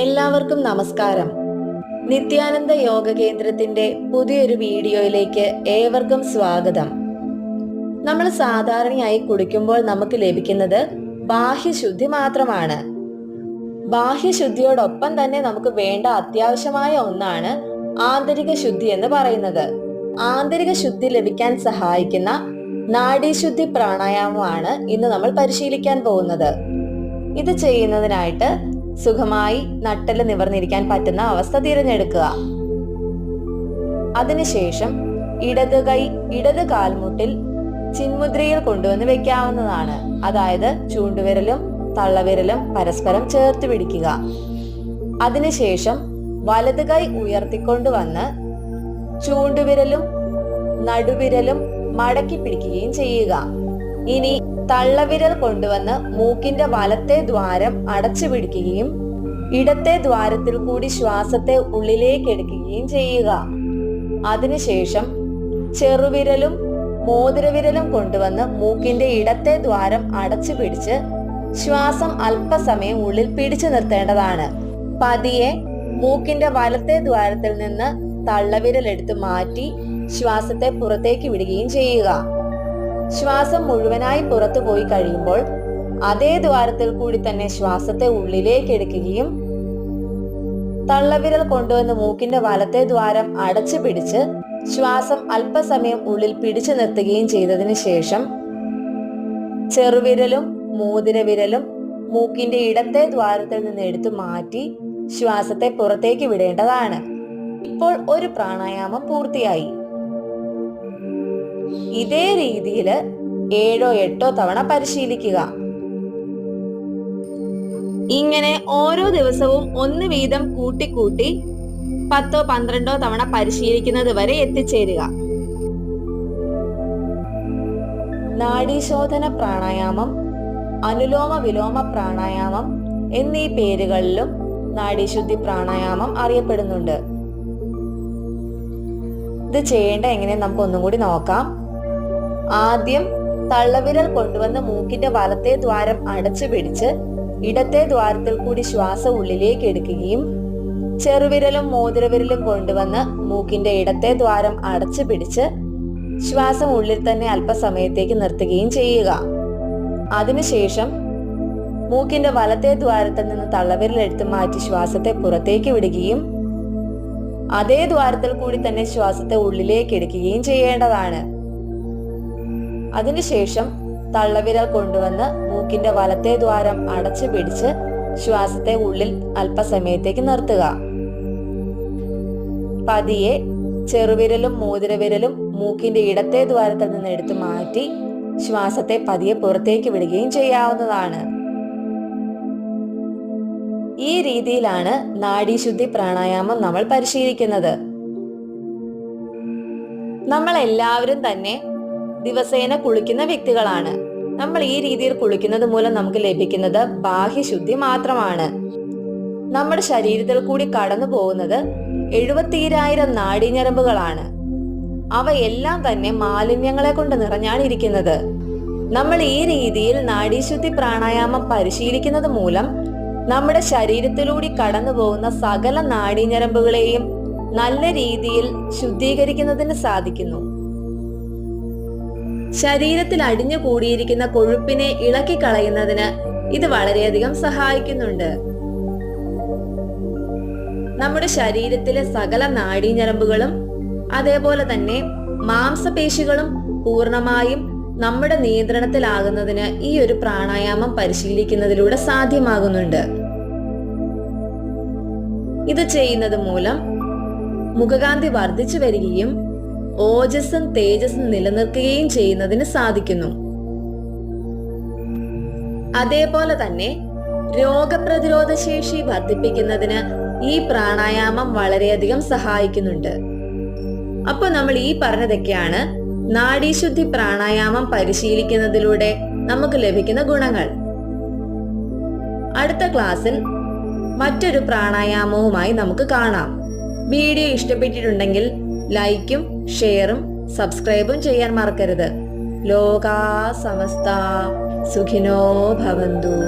എല്ലാവർക്കും നമസ്കാരം. നിത്യാനന്ദ യോഗ കേന്ദ്രത്തിന്റെ പുതിയൊരു വീഡിയോയിലേക്ക് ഏവർക്കും സ്വാഗതം. നമ്മൾ സാധാരണയായി കുടിക്കുമ്പോൾ നമുക്ക് ലഭിക്കുന്നത് ബാഹ്യശുദ്ധി മാത്രമാണ്. ബാഹ്യശുദ്ധിയോടൊപ്പം തന്നെ നമുക്ക് വേണ്ട അത്യാവശ്യമായ ഒന്നാണ് ആന്തരിക ശുദ്ധി എന്ന് പറയുന്നത്. ആന്തരിക ശുദ്ധി ലഭിക്കാൻ സഹായിക്കുന്ന നാഡീശുദ്ധി പ്രാണായാമമാണ് ഇന്ന് നമ്മൾ പരിശീലിക്കാൻ പോകുന്നത്. ഇത് ചെയ്യുന്നതിനായിട്ട് സുഖമായി നട്ടൽ നിവർന്നിരിക്കാൻ പറ്റുന്ന അവസ്ഥ തിരഞ്ഞെടുക്കുക. അതിനുശേഷം ഇടത് കൈ ഇടത് കാൽമുട്ടിൽ ചിന്മുദ്രയിൽ കൊണ്ടുവന്ന് വെക്കാവുന്നതാണ്. അതായത് ചൂണ്ടുവിരലും തള്ളവിരലും പരസ്പരം ചേർത്ത് പിടിക്കുക. അതിനുശേഷം വലത് കൈ ഉയർത്തിക്കൊണ്ടുവന്ന് ചൂണ്ടുവിരലും നടുവിരലും മടക്കി പിടിക്കുകയും ചെയ്യുക. ഇനി തള്ളവിരൽ കൊണ്ടുവന്ന് മൂക്കിന്റെ വലത്തെ ദ്വാരം അടച്ചു പിടിക്കുകയും ഇടത്തെ ദ്വാരത്തിൽ കൂടി ശ്വാസത്തെ ഉള്ളിലേക്ക് എടുക്കുകയും ചെയ്യുക. അതിനുശേഷം ചെറുവിരലും മോതിരവിരലും കൊണ്ടുവന്ന് മൂക്കിന്റെ ഇടത്തെ ദ്വാരം അടച്ചു പിടിച്ച് ശ്വാസം അല്പസമയം ഉള്ളിൽ പിടിച്ചു നിർത്തേണ്ടതാണ്. പതിയെ മൂക്കിന്റെ വലത്തെ ദ്വാരത്തിൽ നിന്ന് തള്ളവിരൽ എടുത്ത് മാറ്റി ശ്വാസത്തെ പുറത്തേക്ക് വിടുകയും ചെയ്യുക. ശ്വാസം മുഴുവനായി പുറത്തു പോയി കഴിയുമ്പോൾ അതേ ദ്വാരത്തിൽ കൂടി തന്നെ ശ്വാസത്തെ ഉള്ളിലേക്ക് എടുക്കുകയും തള്ളവിരൽ കൊണ്ടുവന്ന് മൂക്കിന്റെ വലത്തെ ദ്വാരം അടച്ചു പിടിച്ച് ശ്വാസം അല്പസമയം ഉള്ളിൽ പിടിച്ചു നിർത്തുകയും ചെയ്തതിന് ശേഷം ചെറുവിരലും മോതിരവിരലും മൂക്കിന്റെ ഇടത്തെ ദ്വാരത്തിൽ നിന്ന് എടുത്തു മാറ്റി ശ്വാസത്തെ പുറത്തേക്ക് വിടേണ്ടതാണ്. ഇപ്പോൾ ഒരു പ്രാണായാമം പൂർത്തിയായി. ഇതേ രീതിയിൽ ഏഴോ എട്ടോ തവണ പരിശീലിക്കുക. ഇങ്ങനെ ഓരോ ദിവസവും ഒന്ന് വീതം കൂട്ടിക്കൂട്ടി പത്തോ പന്ത്രണ്ടോ തവണ പരിശീലിക്കുന്നത് വരെ എത്തിച്ചേരുക. നാഡീശോധന പ്രാണായാമം അനുലോമ വിലോമ പ്രാണായാമം എന്നീ പേരുകളിലും നാഡീശുദ്ധി പ്രാണായാമം അറിയപ്പെടുന്നുണ്ട്. ഇത് ചെയ്യേണ്ട എങ്ങനെ നമുക്ക് ഒന്നും കൂടി നോക്കാം. ആദ്യം തള്ളവിരൽ കൊണ്ടുവന്ന് മൂക്കിന്റെ വലത്തെ ദ്വാരം അടച്ചു പിടിച്ച് ഇടത്തെ ദ്വാരത്തിൽ കൂടി ശ്വാസം ഉള്ളിലേക്ക് എടുക്കുകയും ചെറുവിരലും മോതിരവിരലും കൊണ്ടുവന്ന് മൂക്കിന്റെ ഇടത്തെ ദ്വാരം അടച്ചു പിടിച്ച് ശ്വാസം ഉള്ളിൽ തന്നെ അല്പസമയത്തേക്ക് നിർത്തുകയും ചെയ്യുക. അതിനുശേഷം മൂക്കിന്റെ വലത്തെ ദ്വാരത്തിൽ നിന്ന് തള്ളവിരൽ എടുത്ത് മാറ്റി ശ്വാസത്തെ പുറത്തേക്ക് വിടുകയും അതേ ദ്വാരത്തിൽ കൂടി തന്നെ ശ്വാസത്തെ ഉള്ളിലേക്ക് എടുക്കുകയും ചെയ്യേണ്ടതാണ്. അതിനുശേഷം തള്ളവിരൽ കൊണ്ടുവന്ന് മൂക്കിന്റെ വലത്തെ ദ്വാരം അടച്ചു പിടിച്ച് ശ്വാസത്തെ ഉള്ളിൽ അല്പസമയത്തേക്ക് നിർത്തുക. പതിയെ ചെറുവിരലും മോതിരവിരലും മൂക്കിന്റെ ഇടത്തെ ദ്വാരത്തിൽ നിന്ന് എടുത്തു മാറ്റി ശ്വാസത്തെ പതിയെ പുറത്തേക്ക് വിടുകയും ചെയ്യാവുന്നതാണ്. ഈ രീതിയിലാണ് നാഡീശുദ്ധി പ്രാണായാമം നമ്മൾ പരിശീലിക്കുന്നത്. നമ്മൾ എല്ലാവരും തന്നെ ദിവസേന കുളിക്കുന്ന വ്യക്തികളാണ്. നമ്മൾ ഈ രീതിയിൽ കുളിക്കുന്നത് മൂലം നമുക്ക് ലഭിക്കുന്നത് ബാഹ്യശുദ്ധി മാത്രമാണ്. നമ്മുടെ ശരീരത്തിൽ കൂടി കടന്നു പോകുന്നത് എഴുപത്തിരായിരം നാഡീഞരമ്പുകളാണ് അവയെല്ലാം തന്നെ മാലിന്യങ്ങളെ കൊണ്ട് നിറഞ്ഞാണ് ഇരിക്കുന്നത് നമ്മൾ ഈ രീതിയിൽ നാഡീശുദ്ധി പ്രാണായാമം പരിശീലിക്കുന്നത് മൂലം നമ്മുടെ ശരീരത്തിലൂടെ കടന്നു പോകുന്ന സകല നാഡീഞരമ്പുകളെയും നല്ല രീതിയിൽ ശുദ്ധീകരിക്കുന്നതിന് സാധിക്കുന്നു. ശരീരത്തിൽ അടിഞ്ഞു കൂടിയിരിക്കുന്ന കൊഴുപ്പിനെ ഇളക്കി കളയുന്നതിന് ഇത് വളരെയധികം സഹായിക്കുന്നുണ്ട്. നമ്മുടെ ശരീരത്തിലെ സകല നാഡീഞരമ്പുകളും അതേപോലെ തന്നെ മാംസപേശികളും പൂർണമായും നമ്മുടെ നിയന്ത്രണത്തിലാകുന്നതിന് ഈ ഒരു പ്രാണായാമം പരിശീലിക്കുന്നതിലൂടെ സാധ്യമാകുന്നുണ്ട്. ഇത് ചെയ്യുന്നത് മൂലം മുഖകാന്തി വർദ്ധിച്ചു വരികയും ഓജസ്സും തേജസ്സും നിലനിർത്തുകയും ചെയ്യുന്നതിന് സാധിക്കുന്നു. അതേപോലെ തന്നെ രോഗപ്രതിരോധ ശേഷി വർദ്ധിപ്പിക്കുന്നതിന് ഈ പ്രാണായാമം വളരെയധികം സഹായിക്കുന്നുണ്ട്. അപ്പോൾ നമ്മൾ ഈ പറഞ്ഞതൊക്കെയാണ് നാഡീശുദ്ധി പ്രാണായാമം പരിശീലിക്കുന്നതിലൂടെ നമുക്ക് ലഭിക്കുന്ന ഗുണങ്ങൾ. അടുത്ത ക്ലാസ്സിൽ മറ്റൊരു പ്രാണായാമവുമായി നമുക്ക് കാണാം. വീഡിയോ ഇഷ്ടപ്പെട്ടിട്ടുണ്ടെങ്കിൽ ലൈക്കും ഷെയറും സബ്സ്ക്രൈബും ചെയ്യാൻ മറക്കരുത്. ലോകാ സമസ്ത സുഖിനോ ഭവന്തു.